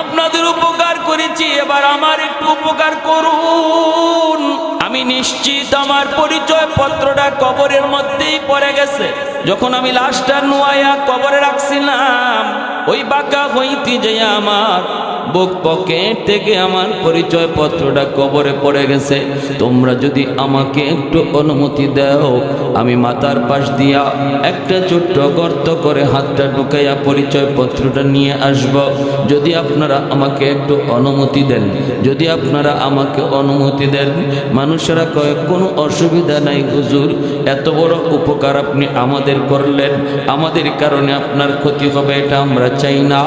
আপনাদের উপকার করেছি এবার আমার একটু উপকার করুন। আমি নিশ্চিত আমার পরিচয় পত্রটা কবরের মধ্যেই পড়ে গেছে। যখন আমি লাশটা নোয়াইয়া কবরে রাখছিলাম, ওই বাঁকা হইতে যে আমার বুক পকেট থেকে আমার পরিচয় পত্রটা কবরে পড়ে গেছে। তোমরা যদি আমাকে একটু অনুমতি দাও, আমি মাথার পাশ দিয়া একটা ছোট্ট গর্ত করে হাতটা ঢুকাইয়া পরিচয় পত্রটা নিয়ে আসব। যদি আপনারা আমাকে একটু অনুমতি দেন, যদি আপনারা আমাকে অনুমতি দেন মানুষেরা কয়, কোনো অসুবিধা নাই হুজুর, এত বড় উপকার আপনি আমাদের করলেন। আমাদের কারণে আপনার ক্ষতি হবে, এটা আমরা চাই না।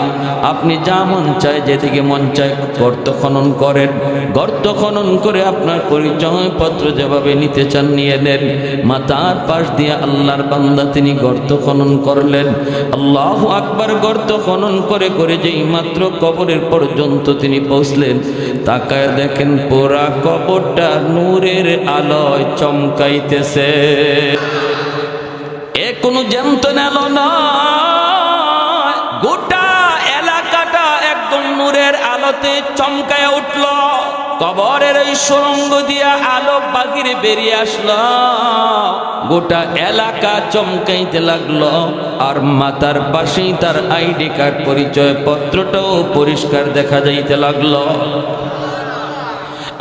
আপনি যা মন চায়, যেদিকে মন চায় গর্ত খনন করেন। গর্ত খনন করে আপনার পরিচয় পত্র যেভাবে নিতে চান নিয়ে নেন। মাতার পাশ দিয়ে আল্লাহর বান্দা তিনি গর্ত খনন করলেন। আল্লাহ আকবার গর্ত খনন করে করে যেই মাত্র কবরের পর্যন্ত তিনি পৌঁছলেন, তাকায় দেখেন পুরা কবরটা নূরের আলোয় চমকাইতেছে। এ কোনো জ্যান্ত নেল না গোটা এলাকাটা একদম নূরের আলোতে চমকায় উঠল। কবরের ওই সুরঙ্গ দিয়া আলো বাগিরে বেরিয়ে আসলো। গোটা এলাকা চমকাইতে লাগল। আর মাতার পাশেই তার আইডি কার্ড পরিচয় পত্রটাও পরিষ্কার দেখা যাইতে লাগল।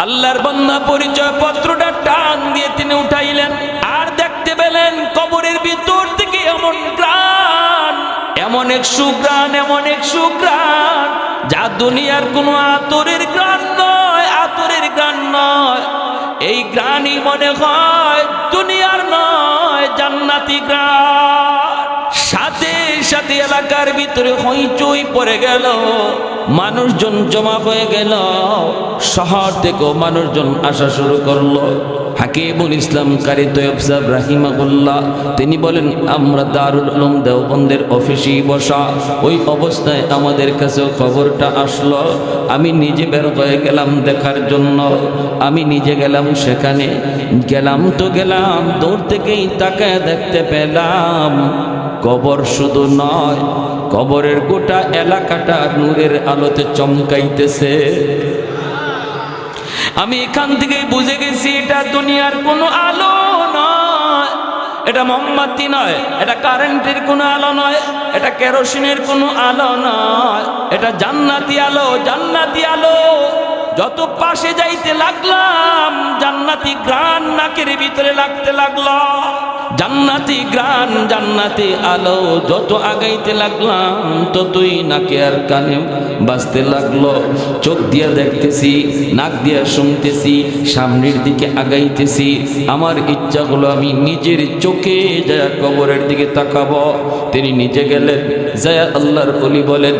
আল্লাহর বন্যা পরিচয় পত্রটা টান দিয়ে তিনি উঠাইলেন। আর দেখতে পেলেন কবরের ভিতর থেকে এমন প্রাণ এমন এক সুগ্রাণ, এমন এক সুগ্রান যা দুনিয়ার কোনো আতরের গ্রান নয়, আতরের গ্রান নয়। এই গ্রানই মনে হয় দুনিয়ার নয়, জান্নাতি গ্রান সাথে এলাকার ভিতরে হইচই পড়ে গেল। মানুষজন জমা হয়ে গেল। শহর থেকেও মানুষজন আসা শুরু করল। হাকিবুল ইসলাম কারি তৈব সাহেব রাহিমাগুল্লাহ তিনি বলেন, আমরা দারুল উলুম দেওবন্দের অফিসেই বসা। ওই অবস্থায় আমাদের কাছেও খবরটা আসলো। আমি নিজে বের হয়ে গেলাম দেখার জন্য। আমি নিজে গেলাম সেখানে। গেলাম তো গেলাম, দূর থেকেই তাকে দেখতে পেলাম। কবর শুধু নয়, কবরের গোটা এলাকাটা নূরের আলোতে চমকাইতেছে। আমি এখান থেকে বুঝে গেছি, এটা দুনিয়ার কোনো আলো নয়। এটা মোমবাতি নয়, এটা কারেন্টের কোনো আলো নয়, এটা কেরোসিনের কোনো আলো নয়। এটা জান্নাতি আলো জান্নাতি আলো। যত পাশে যাইতে লাগলাম, জান্নাতি গ্রান নাকের ভিতরে লাগতে লাগল। জান্নাতি গ্রান জান্নাতি আলো, যত আগাইতে লাগলাম, ততই নাকে আর কানে বাজতে লাগল। চোখ দিয়া দেখতেছি, নাক দিয়া শুনতেছি, সামনের দিকে আগাইতেছি। আমার ইচ্ছা হলো আমি নিজের চোখে যায় কবরের দিকে তাকাবো। তিনি নিজে গেলেন, যায় আল্লাহর অলি বলেন,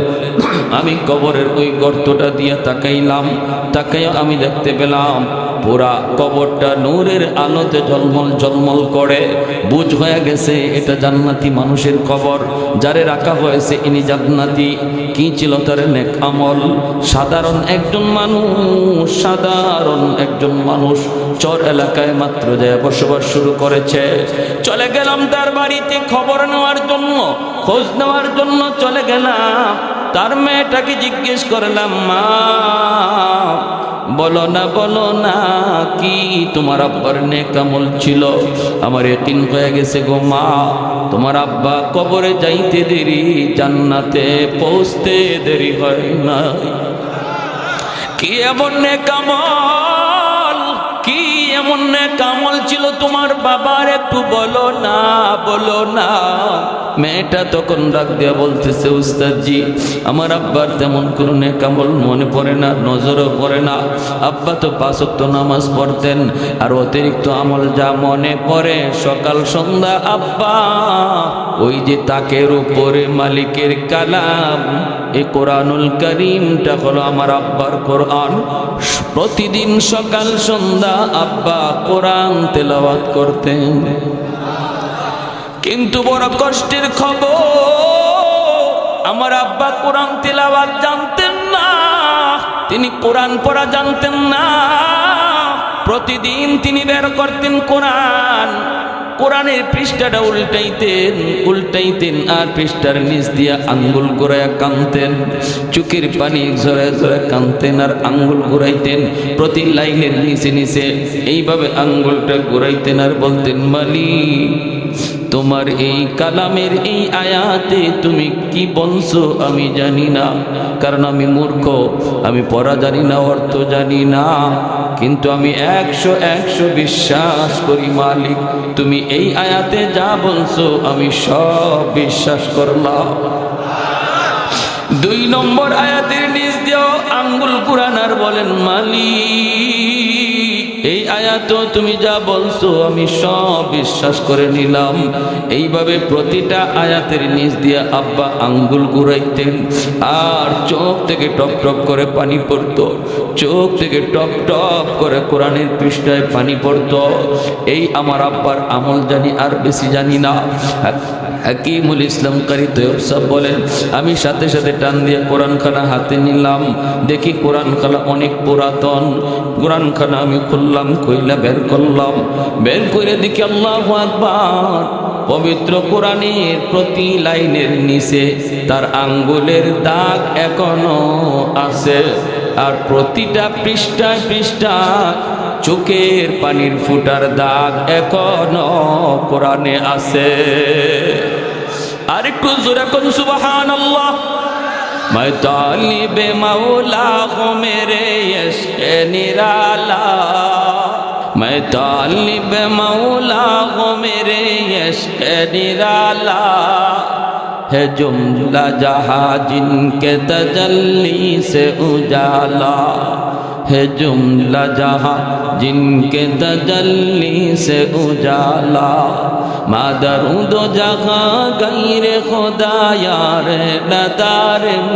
আমি কবরের ওই গর্তটা দিয়া তাকাইলাম তাকাই আমি দেখতে পেলাম। পুরা কবরটা নূরের আলোতে জলমল জলমল করে। বুঝ হয়ে গেছে, এটা জান্নাতি মানুষের কবর, যারে রাখা হয়েছে ইনি জান্নাতি। কি ছিল তার নেক আমল? সাধারণ একজন মানুষ, সাধারণ একজন মানুষ চর এলাকায় মাত্র যায় বসবাস শুরু করেছে। চলে গেলাম তার বাড়িতে খবর নেওয়ার জন্য, খোঁজ নেওয়ার জন্য চলে গেলাম। তার মেয়েটাকে জিজ্ঞেস করলাম, মা বলো না বলো না, কি তোমার আব্বার নেকামল ছিল? আমার একিন হয়ে গেছে গো মা। তোমার আব্বা কবরে যাইতে দেরি, জান্নাতে পৌঁছতে দেরি হয় না কি এমন নেকামল নেকামল ছিল, তোমার বাবার একটু বলো না বলো না। মেয়েটা তখন ডাক দিয়া বলতেছে, উস্তাদজি, আমার আব্বার তেমন কোনো নেকামল মনে পড়ে না, নজরও পড়ে না। আব্বা তো পাঁচক্ত নামাজ পড়তেন, আর অতিরিক্ত আমল যা মনে পড়ে, সকাল সন্ধ্যা আব্বা, ওই যে তাকের উপরে মালিকের কালাম এই কোরআনুল করিমটা হলো আমার আব্বার কোরআন। প্রতিদিন সকাল, সন্ধ্যা আব্বা কোরআন তেলাওয়াত করতেন। কিন্তু বড় কষ্টের খবর, আমার আব্বা কোরআন তেলাওয়াত জানতেন না, তিনি কোরআন পড়া জানতেন না। প্রতিদিন তিনি বের করতেন কোরআন। কোরআনের পৃষ্ঠাটা উল্টাইতেন উল্টাইতেন আর পৃষ্ঠার নিচ দিয়া আঙ্গুল ঘুরায় কানতেন। চুকের পানি ঝরে ঝরে কানতেন আর আঙ্গুল ঘুরাইতেন। প্রতি লাইনের নিচে নিচে এইভাবে আঙ্গুলটা ঘুরাইতেন আর বলতেন, মালিক তোমার এই কালামের এই আয়াতে তুমি কি বলছো আমি জানি না। কারণ আমি মূর্খ, আমি পড়া জানি না, অর্থ জানি না। কিন্তু আমি একশো একশো বিশ্বাস করি মালিক, তুমি এই আয়াতে যা বলছো আমি সব বিশ্বাস করলাম। দুই নম্বর আয়াতের নিজ দিয়েও আঙ্গুল কুরানার বলেন, মালিক আয়াত, তুমি যা বলছো, আমি সব বিশ্বাস করে নিলাম। এইভাবে প্রতিটা আয়াতের নিচ দিয়ে আব্বা আঙ্গুল ঘুরাইতেন, আর চোখ থেকে টপ টপ করে পানি পড়তো। চোখ থেকে টপ টপ করে কোরআনের পৃষ্ঠায় পানি পড়তো। এই আমার আব্বার আমল জানি আর বেশি জানি না। হাকিমুল ইসলাম কারি তৈব সাহ বলেন, আমি সাথে সাথে টান দিয়ে কোরআনখানা হাতে নিলাম। দেখি কোরআনখানা অনেক পুরাতন। কোরআনখানা আমি খুললাম কইলা বের করলাম। বের করে দেখি আল্লাহ আকবার, পবিত্র কোরআনের প্রতি লাইনের নিচে তার আঙ্গুলের দাগ এখনও আছে। আর প্রতিটা পৃষ্ঠায় পৃষ্ঠায় চোখের পানির ফুটার দাগ এখনো কোরআনে আছে আর একটু জোরে কোন সুবহান আল্লাহ मैं तालिब मौला हूँ मेरे यश्क निराला मैं तालिब मौला हूँ मेरे यश्क निराला है जुमला जहाँ जिनके तजल्ली से उजाला ہے جملہ جہاں جن کے تجلی سے اجالا مادروں دو جہاں غیر خدا یار ندارم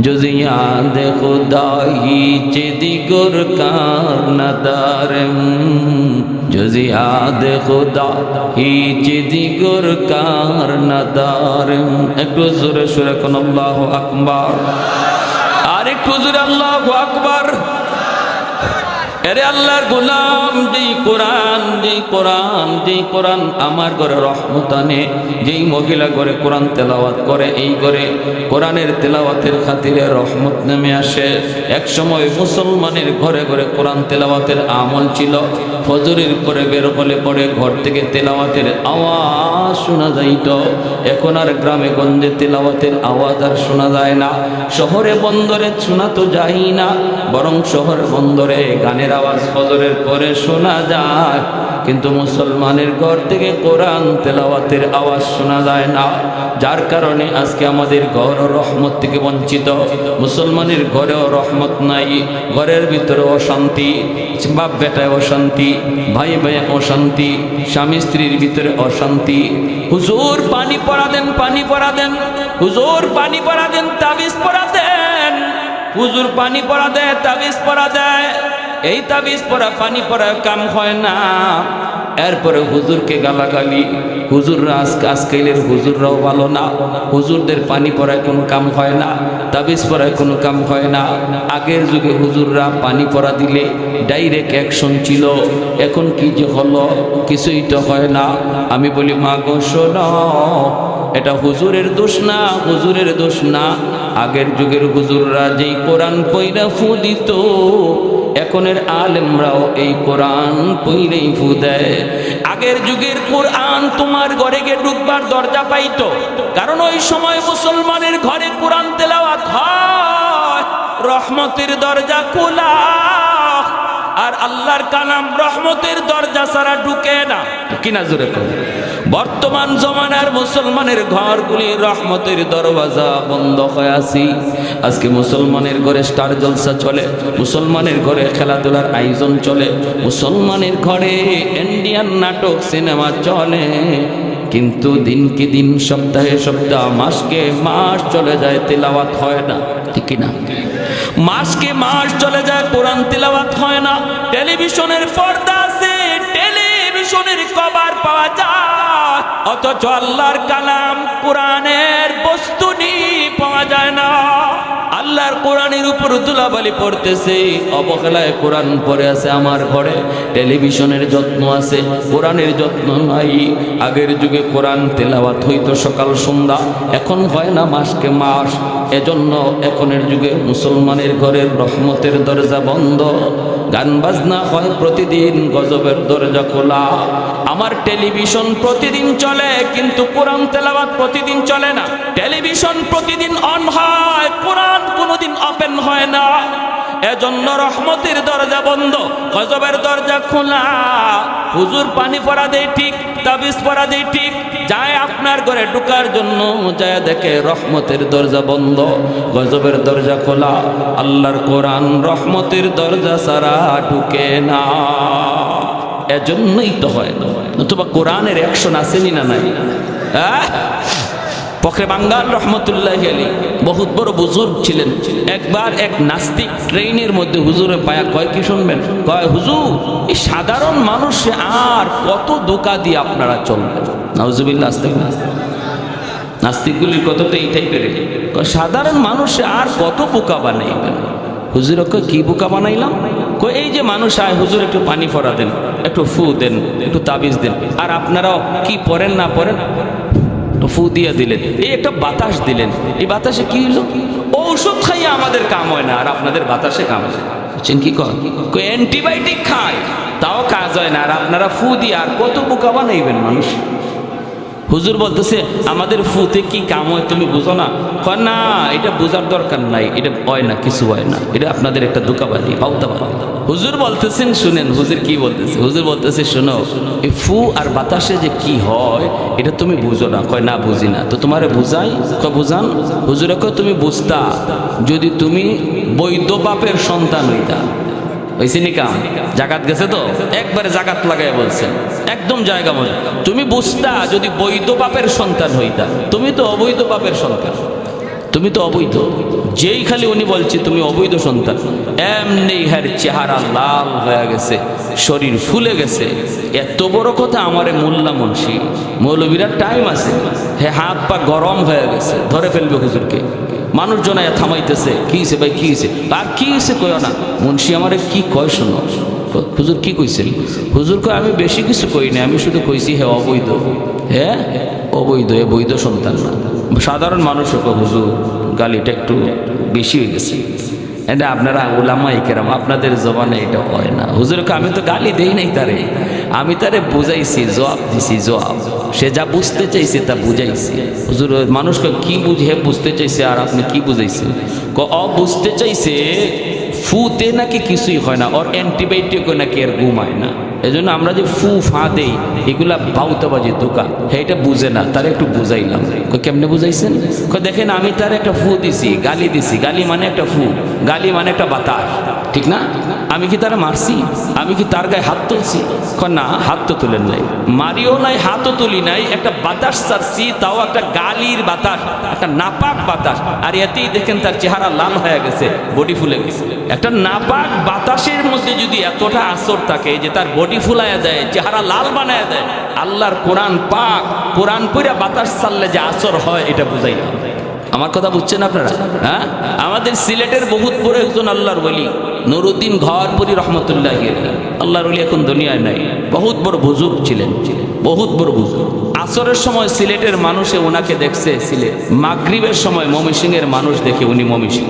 جزیاد خدائی چدی گر کار ندارم جزیاد خدا ہی چدی گر کار ندارم ایک زور سورہ کن اللہ اکبر আর একটু জোরে আল্লাহু আকবার এরে আল্লাহর গোলাম, যেই কোরআন যেই কোরআন যেই কোরআন আমার ঘরে রহমত আনে, যেই মহিলা ঘরে কোরআন তেলাওয়াত করে, এই ঘরে কোরআনের তেলাওয়াতের খাতিরে রহমত নেমে আসে। এক সময় মুসলমানের ঘরে ঘরে কোরআন তেলাওয়াতের আমল ছিল। ফজরের পরে বের হলে পরে ঘর থেকে তেলাওয়াতের আওয়াজ শোনা যাইত। এখন আর গ্রামে গঞ্জে তেলাওয়াতের আওয়াজ আর শোনা যায় না। শহরে বন্দরে শোনা তো যাই না, বরং শহরে বন্দরে গানের আওয়াজ ফজরের পরে শোনা যায়। কিন্তু মুসলমানের ঘর থেকে কোরআন তেলাওয়াতের আওয়াজ শোনা যায় না। যার কারণে আজকে আমাদের ঘর রহমত থেকে বঞ্চিত। মুসলমানের ঘরেও রহমত নাই, ঘরের ভিতরে অশান্তি, বাপ বেটায় অশান্তি, ভাই ভাই অশান্তি, স্বামী স্ত্রীর ভিতরে অশান্তি। হুজুর, পানি পড়া দেন, পানি পড়া দেন। হুজুর, পানি পড়া দেন, তাবিজ পড়া দেন। হুজুর, পানি পড়া দেয়, তাবিজ পড়া দেয়। এই তাবিজ পরা, পানি পড়া কাম হয় না। এরপরে হুজুরকে গালাগালি। হুজুররা আজকে আজকালের হুজুররাও ভালো না। হুজুরদের পানি পরায় কোনো কাম হয় না, তাবিজ পরায় কোনো কাম হয় না। আগের যুগে হুজুররা পানি পরা দিলে ডাইরেক্ট অ্যাকশন ছিল। এখন কি যে হলো, কিছুই তো হয় না। আমি বলি, মা গো, শোনো, এটা হুজুরের দোষ না, হুজুরের দোষ না। আগের যুগের হুজুররা যেই কোরআন পইরা ফু দিত এখনের আলেমরাও এই কোরআন পইলেই ফু দেয়। আগের যুগের কোরআন তোমার ঘরে গিয়ে ঢুকবার দরজা পাইতো। কারণ ওই সময় মুসলমানের ঘরে কোরআন তেলাওয়াত হয়। রহমতের দরজা খোলা। আর আল্লাহর কালাম রহমতের দরজা ছাড়া ঢুকে না। কিনা জোরে কর বর্তমান জমানার মুসলমানের ঘরগুলি রহমতের দরওয়াজা বন্ধ হয়ে আছি। আজকে মুসলমানের ঘরে স্টার জলসা চলে, মুসলমানের ঘরে খেলাধুলার আয়োজন চলে, মুসলমানের ঘরে ইন্ডিয়ান নাটক, সিনেমা চলে। কিন্তু দিনকে দিন, সপ্তাহে সপ্তাহ, মাসকে মাস চলে যায়, তেলাওয়াত হয় না, ঠিক না মাসকে মাস চলে যায়, কোরআন তেলাওয়াত হয় না, টেলিভিশনের পর্দা টেলিভিশনের কভার পাওয়া যায়। অথচ আল্লাহর কালাম কোরআনের বস্তুনি পাওয়া যায় না। আল্লাহর কোরআনের উপর দুলাবালি পড়তেছে। অবহেলায় কোরআন পড়ে আছে আমার ঘরে। টেলিভিশনের যত্ন আছে, কোরআনের যত্ন নাই। আগের যুগে কোরআন তেলাওয়াত হইতো সকাল, সন্ধ্যা। এখন হয় না মাসকে মাস। এজন্য এখনের যুগে মুসলমানের ঘরের রহমতের দরজা বন্ধ। গান বাজনা হয় প্রতিদিন, গজবের দরজা খোলা। আমার টেলিভিশন প্রতিদিন চলে, কিন্তু কোরআন তেলাবাদ প্রতিদিন চলে না। টেলিভিশন প্রতিদিন অন হয়, কোরআন কোনোদিন ওপেন হয় না। এজন্য রহমতের দরজা বন্ধ, গজবের দরজা খোলা। হুজুর পানি পড়া দেয় ঠিক তাবিজ পরা দিই ঠিক যায় আপনার ঘরে ঢুকার জন্য, যায় দেখে রহমতের দরজা বন্ধ, গজবের দরজা খোলা, আল্লাহর কোরআন রহমতের দরজা সারা ঢুকে না। এজন্যই তো হয় নতুবা কোরআনের অ্যাকশন আসেনি না নাই? হ্যাঁ? পখরে বাঙ্গাল রহমতুল্লাহ আলী বহুত বড় বুজুর্গ ছিলেন। একবার এক নাস্তিক ট্রেনের মধ্যে হুজুরে পায়া কয়, কি শুনবেন? কয়, হুজুর, এই সাধারণ মানুষ আর কত দোকা দিয়ে আপনারা চলবেন নাউজুবিল্লাহ আসতে নাস্তিকগুলির কথা তো এই টাইপের কয়, সাধারণ মানুষ আর কত বোকা বানাইবেন হুজুর কয়, কি বোকা বানাইলাম? কই এই যে মানুষ আয়, হুজুর, একটু পানি ফরা দেন, একটু ফু দেন, একটু তাবিজ দেন। আর আপনারাও কি পড়েন না পড়েন? ফু দিয়ে দিলেন। এই একটা বাতাস দিলেন। এই বাতাসে কি হলো? ঔষধ খাইয়ে আমাদের কাম হয় না, আর আপনাদের বাতাসে কাম হয় বুঝছেন কি কর অ্যান্টিবায়োটিক খায় তাও কাজ হয় না, আর আপনারা ফু দিয়ে, আর কত বোকা বানাইবেন মানুষ? হুজুর বলতেছে, আমাদের ফুতে কি কাম হয় তুমি বুঝো না? কয় না, এটা বোঝার দরকার নাই, এটা হয় না, কিছু হয় না, এটা আপনাদের একটা দোকাবাদি পাউতাবাদি হুজুর বলতেছেন, শুনেন, হুজুর কি বলতেছে? হুজুর বলতেছে, শোনো, এই ফু আর বাতাসে যে কি হয়, এটা তুমি বুঝো না। কয়, না, বুঝি না। তো তোমারে বুঝাই, কয়, বুঝান, হুজুরে কয়, তুমি বুঝতা, যদি তুমি বৈধ বাপের সন্তান হইতা। হয়েছে নি কাম? জাকাত গেছে তো? একবারে জাকাত লাগাই বলছেন। একদম জায়গা মতো। তুমি বুঝতা, যদি বৈধ বাপের সন্তান হইতা। তুমি তো অবৈধ বাপের সন্তান। তুমি তো অবৈধ। যেই খালি উনি বলছে, তুমি অবৈধ সন্তান। এমনি হ্যার চেহারা লাল হয়ে গেছে, শরীর ফুলে গেছে। এত বড় কথা আমারে মোল্লা মুন্সি, মৌলবীরা টাইম আছে। হে হাত পা গরম হয়ে গেছে, ধরে ফেলবে হুজুরকে। মানুষজন থামাইতেছে, কি হয়েছে ভাই, কি হয়েছে আর কি হয়েছে কয় না। মুন্সি আমারে কি কয় শোনো। হুজুর কি কইছেন? হুজুর কয়, আমি বেশি কিছু কই না আমি শুধু কইছি হে অবৈধ। হ্যাঁ অবৈধ, এ বৈধ সন্তান না। সাধারণ মানুষও হুজুর। গালিটা একটু বেশি হয়ে গেছে। এটা আপনারা ওলামা কেরাম, আপনাদের জবানে এটা হয় না। হুজুরকে আমি তো গালি দেই নাই তারে। আমি তারে বুঝাইছি, জবাব দিছি, জবাব। সে যা বুঝতে চাইছে তা বুঝাইছি। হুজুর মানুষকে কি বুঝে বুঝতে চাইছে, আর আপনি কি বুঝাইছেন? ক, অ, বুঝতে চাইছে, ফুতে নাকি কিছুই হয় না, ওর অ্যান্টিবায়োটিক নাকি আর ঘুমায় না। এই জন্য আমরা যে ফু ফা দেই, এগুলা বাউতাবাজি দোকান। এটা বুঝে না, তার একটু বুঝাইলাম। কেমনে বুঝাইছেন? দেখেন, আমি তার একটা ফু দিছি, গালি দিছি। গালি মানে একটা ফু, গালি মানে একটা বাতাস, ঠিক না? আমি কি তারা মারছি? আমি কি তার গায়ে হাত তুলছি? না, হাত তো তুলেন নাই। মারিও নাই, হাতও তুলি নাই। একটা বাতাস ছাড়ছি তাও একটা গালির বাতাস, একটা নাপাক বাতাস। আর এতেই দেখেন তার চেহারা লাল হয়ে গেছে, বডি ফুলে গেছে। একটা নাপাক বাতাসের মধ্যে যদি এতটা আসর থাকে যে তার বডি ফুলাইয়া দেয় চেহারা লাল বানায় দেয় আল্লাহর কোরআন পাক, কোরআন পড়ে বাতাস ছাড়লে যে আসর হয়, এটা বুঝাই না আমার কথা বুঝছেন আপনারা? হ্যাঁ? আমাদের সিলেটের বহুত বড় একজন আল্লাহর বলি নুরুদ্দিন ঘরপুরি রহমতুল্লাহ আল্লাহর বলি এখন দুনিয়ায় নাই। বহুত বড় বুজুর্গ ছিলেন। বহুত বড় বুজুর্গ। আসরের সময় সিলেটের মানুষে ওনাকে দেখছে সিলেট। মাগরিবের সময় মমিসিংয়ের মানুষ দেখে উনি মমিসিং।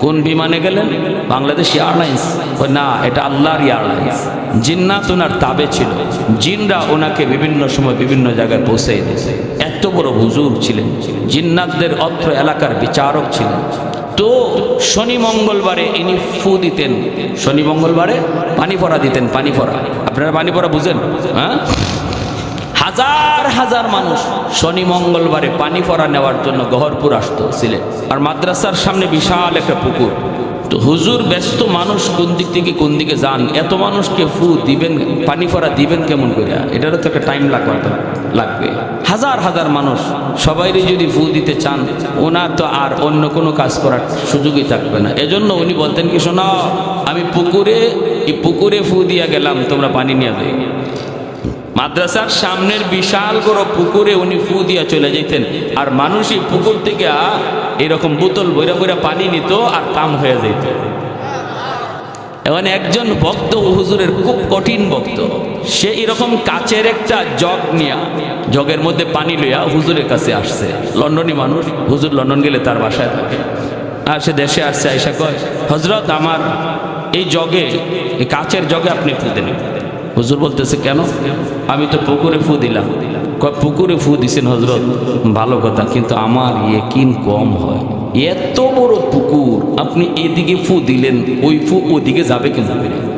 কোন বিমানে গেলেন? বাংলাদেশ এয়ারলাইন্স। কই না, এটা আল্লাহর এয়ারলাইন্স। জিন্নাত ওনার তাবে ছিল। জিনরা ওনাকে বিভিন্ন সময় বিভিন্ন জায়গায় পৌঁছে দিয়েছে। এত বড় হুজুর ছিলেন, জিন্নাতদের অত্র এলাকার বিচারক ছিলেন। তো শনি মঙ্গলবারে ইনি ফু দিতেন, শনি মঙ্গলবারে পানি পরা দিতেন, পানি পরা। আপনারা পানি পরা বুঝেন? হ্যাঁ? হাজার হাজার মানুষ শনি মঙ্গলবারে পানি পরা নেওয়ার জন্য গহরপুর আসতো ছিলেন আর মাদ্রাসার সামনে বিশাল একটা পুকুর। তো হুজুর ব্যস্ত মানুষ কোন দিক থেকে কোন দিকে যান, এত মানুষকে ফু দিবেন, পানি পরা দিবেন কেমন করে এটারও তো একটা টাইম লাগবে। লাগবে। হাজার হাজার মানুষ সবাইরই যদি ফু দিতে চান, ওনার তো আর অন্য কোনো কাজ করার সুযোগই থাকবে না। এজন্য উনি বলতেন কি, শোনা, আমি পুকুরে, এই পুকুরে ফু দিয়া গেলাম, তোমরা পানি নিয়ে দেয় মাদ্রাসার সামনের বিশাল বড় পুকুরে উনি ফু দিয়া চলে যেতেন আর মানুষই পুকুর থেকে এরকম বোতল বইরা বইরা পানি নিত আর কাম হয়ে যেত এখন একজন ভক্ত, হুজুরের খুব কঠিন ভক্ত। সে এরকম কাচের একটা জগ নিয়া, জগের মধ্যে পানি লইয়া হুজুরের কাছে আসছে। লন্ডনী মানুষ, হুজুর লন্ডন গেলে তার বাসায় থাকে। আর সে দেশে আসছে, আইসা কয় হজরত আমার এই জগে, এই কাচের জগে আপনি ফু দেন। হুজুর বলতেছে, কেন? আমি তো পুকুরে ফু দিলাম। কয়, পুকুরে ফু দিছেন হজরত ভালো কথা, কিন্তু আমার ইয়েকিন কম হয়। এত বড় পুকুর, আপনি এদিকে ফু দিলেন, ওই ফু ওদিকে যাবে কেন?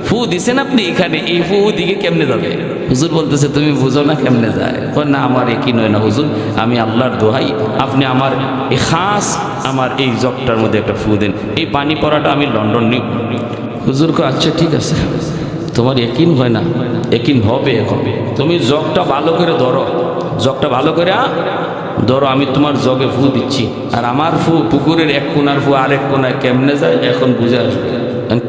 ফু দিছেন আপনি এখানে, এই ফু ওদিকে কেমনে যাবে? হুজুর বলতেছে, তুমি বুঝো না কেমনে যায়? না, আমার একই নয় না, হুজুর, আমি আল্লাহর দোহাই, আপনি আমার এই খাস, আমার এই জগটার মধ্যে একটা ফু দেন। এই পানি পড়াটা আমি লন্ডন নিব। হুজুর কয় আচ্ছা ঠিক আছে। তোমার একিন হয় না একিন হবে এখন। তুমি জগটা ভালো করে ধরো, জগটা ভালো করে ধরো আমি তোমার জগে ফু দিচ্ছি, আর আমার ফু, পুকুরের এক কোনার ফু, আরেক কোনায় কেমনে যায়, এখন বুঝে আসবে।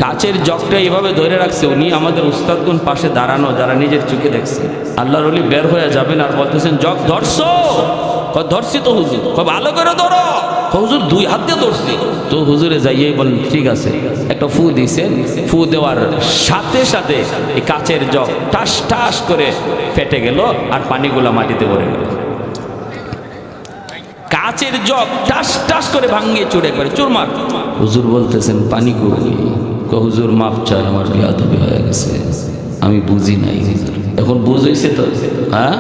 কাচের জগটা এইভাবে ধরে রাখছে, উনি আমাদের উস্তাদগুন পাশে দাঁড়ানো, যারা নিজের চোখে দেখছে। আল্লাহর অলি বের হয়ে যাবেন আর বলতেছেন, জগ ধরছো? ধরছি তো হুজুর। খুব ভালো করে ধরো। হুজুর, দুই হাত দিয়ে ধরছি। তো হুজুরে যাইয়ে বলেন ঠিক আছে। একটা ফু দিছেন, ফু দেওয়ার সাথে সাথে এই কাচের জগ টাস টাস করে ফেটে গেল, আর পানিগুলা মাটিতে পড়ে গেল। কাচের জগ টাস টাস করে ভাঙ্গিয়ে চুড়ে করে। চুরমার হুজুর বলতেছেন পানি কয়, হুজুর মাপ চাই আমার বিয়াদবি হয়ে গেছে। আমি বুঝি নাই। এখন বুঝেছে তো? হ্যাঁ?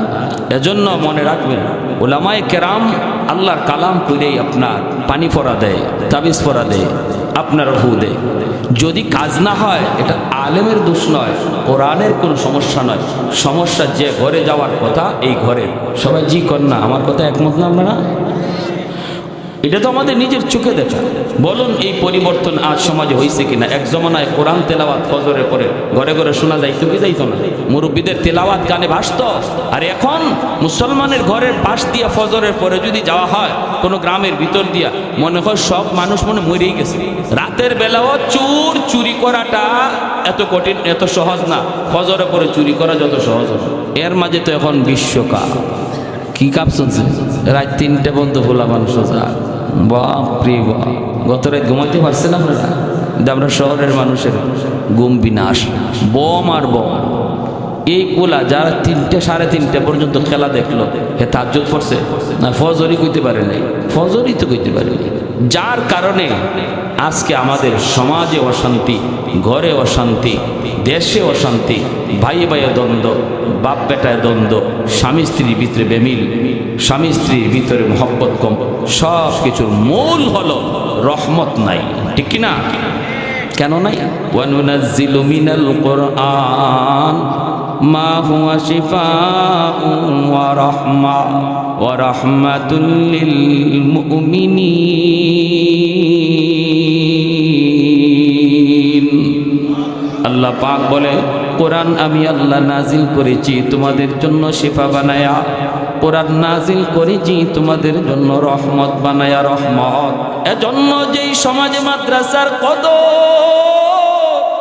এজন্য মনে রাখবেন ওলামায় কেরাম আল্লাহর কালাম করেই আপনার পানি পরা দেয় তাবিজ পরা দেয় আপনার হু দেয়। যদি কাজ না হয় এটা আলেমের দোষ নয় কোরআনের কোনো সমস্যা নয়। সমস্যা যে ঘরে যাওয়ার কথা এই ঘরে সবাই জি কর না আমার কথা একমত না আপনারা? এটা তো আমাদের নিজের চোখে দেখা। বলুন, এই পরিবর্তন আজ সমাজে হয়েছে কিনা? এক জমানায় কোরআন তেলাওয়াত ফজরে পরে ঘরে ঘরে শোনা যাইতো কি যাইতো না? মুরব্বীদের তেলাওয়াত গানে ভাসত। আর এখন মুসলমানের ঘরের পাশ দিয়া ফজরের পরে যদি যাওয়া হয়, কোনো গ্রামের ভিতর দিয়া, মনে হয় সব মানুষ মনে মরেই গেছে। রাতের বেলাও চুর চুরি করাটা এত কঠিন, এত সহজ না। ফজরে পরে চুরি করা যত সহজ। এর মাঝে তো এখন বিশ্বকাপ। কি কাপ চলছে রাত তিনটে পর্যন্ত ভোলা মানুষ বাপ। গত রাত ঘুমাইতে পারছেন আপনারা? কিন্তু আমরা শহরের মানুষের গুম বিনাশ। বম আর বম। এই কোলা যারা তিনটে, সাড়ে তিনটে পর্যন্ত খেলা দেখল, হে তার তাজ্জুদ পড়ছে না ফজরই কইতে পারে নাই? ফজরই তো কইতে পারে নাই। যার কারণে আজকে আমাদের সমাজে অশান্তি, ঘরে অশান্তি, দেশে অশান্তি, ভাই ভাইয়ের দ্বন্দ্ব, বাপ বেটায় দ্বন্দ্ব, স্বামী স্ত্রীর ভিতরে বেমিল, স্বামী স্ত্রীর ভিতরে মহব্বত কম সব কিছুর মূল হলো রহমত নাই, ঠিক কি না কেন নাই? ওয়ানুনাজ্জিলু মিনাল ওয়া রাহমা ওয়া রাহমাতুল লিল মুমিনিন আল্লাহ পাক বলে, কোরআন আমি আল্লাহ নাজিল করেছি, তোমাদের জন্য শিফা বানায়া। কোরআন নাজিল করেছি, তোমাদের জন্য রহমত বানায়া, রহমত। এজন্য যেই সমাজে মাদ্রাসার কদ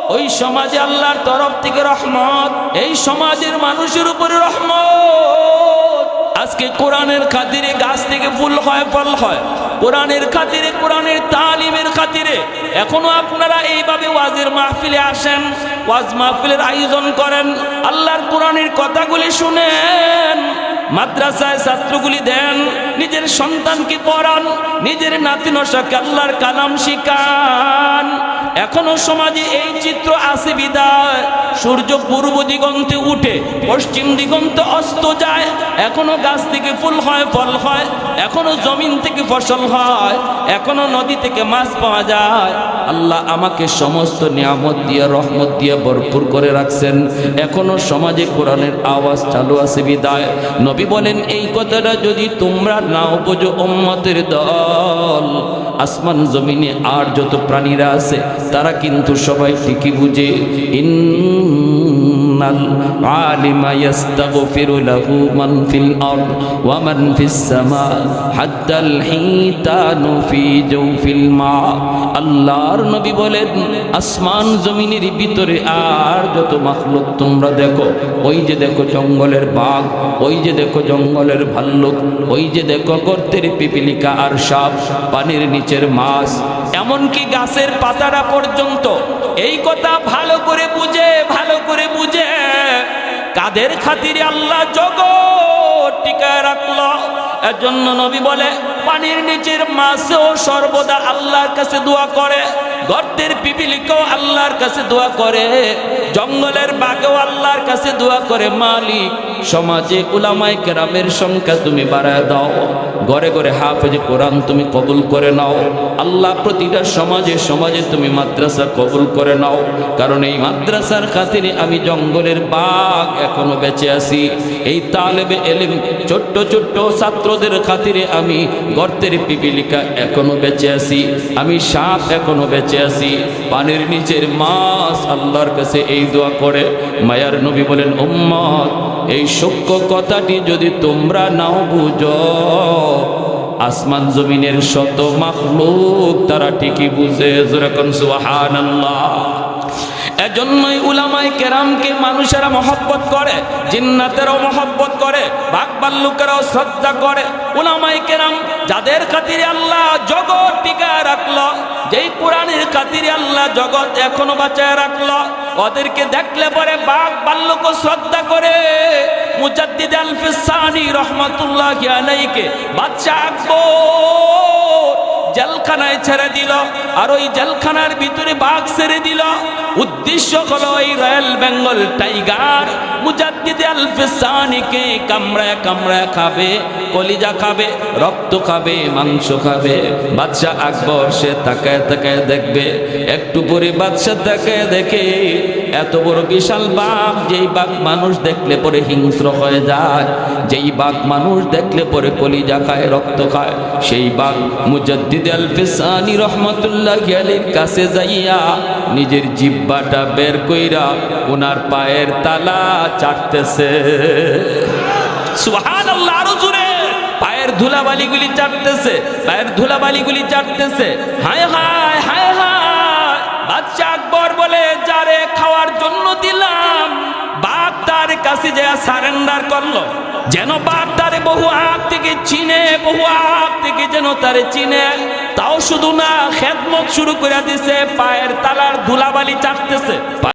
ওই সমাজে আল্লাহর তরফ থেকে রহমত, এই সমাজের মানুষের উপরে রহমত। আজকে কোরআনের খাতিরে গাছ থেকে ফুল হয়, ফল হয়। কোরআনের খাতিরে, কোরআনের তালিমের খাতিরে। এখনও আপনারা এইভাবে ওয়াজের মাহফিলে আসেন, ওয়াজ মাহফিলের আয়োজন করেন, আল্লাহর কোরআনের কথাগুলি শুনেন, মাদ্রাসায় ছাত্রগুলি দেন, নিজের সন্তানকে পড়ান, নিজের নাতি নশাকে আল্লাহর কালাম শিখান। এখনও সমাজে এই চিত্র আছে বিদায়। সূর্য পূর্ব দিগন্তে উঠে, পশ্চিম দিগন্তে অস্ত যায়, এখনও গাছ থেকে ফুল হয়, ফল হয়, এখনও জমিন থেকে ফসল হয়, এখনও নদী থেকে মাছ পাওয়া যায়। আল্লাহ আমাকে সমস্ত নিয়ামত দিয়ে, রহমত দিয়ে ভরপুর করে রাখছেন। এখনও সমাজে কোরআনের আওয়াজ চালু আছে বিদায়। নবী বলেন, এই কথাটা যদি তোমরা নাও বোঝো, উম্মতের দল, আসমান জমিনে আর যত প্রাণীরা আছে, তারা কিন্তু সবাই ঠিকই বুঝে। ইন ইন্নাল আলিমা ইয়াস্তাগফিরু লাহু মান ফিল আরদ ওয়া মান ফিস সামা হাত্তাল হিতানু ফি জাওফিল আল্লাহর নবী বলেন, আসমান জমিনের ভিতরে আর যত মাখলুক তোমরা দেখো, ওই যে দেখো জঙ্গলের বাঘ, ওই যে দেখো জঙ্গলের ভাল্লুক, ওই যে দেখো গর্তের পিপিলিকা আর সাপ, পানির নিচের মাছ, এমনকি গাছের পাতাটা পর্যন্ত এই কথা ভালো করে বুঝে, ভালো করে বুঝে। কাদের খাতিরে আল্লাহ জগৎ টিকায় রাখল? জন্য নবী বলে, পানির নিচের মাছও সর্বদা আল্লাহর কাছে দোয়া করে, গর্তের পিপিলিকেও আল্লাহর কাছে দোয়া করে, জঙ্গলের বাঘেও আল্লাহর কাছে দোয়া করে, মালিক সমাজে উলামায় কেরামের সংখ্যা তুমি বাড়ায় দাও। ঘরে ঘরে হাফেজে কোরআন তুমি কবুল করে নাও। আল্লাহ প্রতিটা সমাজে সমাজে তুমি মাদ্রাসা কবুল করে নাও। কারণ এই মাদ্রাসার খাতিরে আমি জঙ্গলের বাঘ এখনও বেঁচে আছি। এই তালেবে এলিম ছোট্ট ছোট্ট ছাত্রদের খাতিরে আমি গর্তের পিপিলিকা এখনও বেঁচে আছি। আমি সাপ এখনও বেঁচে আছি। পানির নিচের মাছ আল্লাহর কাছে এই দোয়া করে। মায়ার নবী বলেন, উম্মত এই সূক্ষ্ম কথাটি যদি তোমরা নাও বুঝো, আসমান জমিনের শত মাখলুক তারা ঠিকই বুঝে। যেরকম সুবহানাল্লাহ। এজন্যই উলামাই কেরামকে মানুষেরা মহব্বত করে, জিন্নাতেরাও মহব্বত করে বাঘ বাল্লুকেরাও শ্রদ্ধা করে। উলামাই কেরাম যাদের খাতিরে আল্লাহ জগৎ টিকা রাখল, যেই কোরআনের খাতিরে আল্লাহ জগৎ এখনও বাঁচায় রাখল ওদেরকে দেখলে পরে বাঘ বাল্যকে শ্রদ্ধা করে মুজাদ্দিদ আলফিসানি রহমতুল্লাহ বাচ্চা আকবর জেলখানায় ছেড়ে দিল। আর ওই জেলখানার ভিতরে বাঘ ছেড়ে দিল। উদ্দেশ্য হলো এই রয়্যাল বেঙ্গল টাইগার মুজাদ্দিদ আলফিসানিকে কামড়ায় কামড়ায় খাবে, কলিজা খাবে, রক্ত খাবে, মাংস খাবে। বাদশাহ আকবর সে তাকায় তাকায় দেখবে, একটু পরে বাদশাহ তাকায় দেখে এত বড় বিশাল বাঘ, যেই বাঘ মানুষ দেখলে পরে হিংস্র হয়ে যায়, যেই বাঘ মানুষ দেখলে পরে কলিজা খায়, রক্ত খায়, সেই বাঘ মুজাদ্দিদ আলফিসানি রহমতুল্লাহ আলীর কাছে যাইয়া নিজের জিব্বাটা বের কইরা ওনার পায়ের তালা চাটতেছে। সুহান আল্লাহ আরও জুড়ে পায়ের ধুলাবালিগুলি চাটতেছে, পায়ের ধুলাবালিগুলি চাটতেছে। হায় হায় বলে, যারে খাওয়ার জন্য দিলাম বাঘ তার কাছে যে সারেন্ডার করল, যেন বাঘ তারে বহু আগ থেকে চিনে, বহু আগ থেকে যেন তারে চিনে, তাও শুধু না, খেদমত শুরু করে দিছে, পায়ের তালার ধুলাবালি চাটতেছে।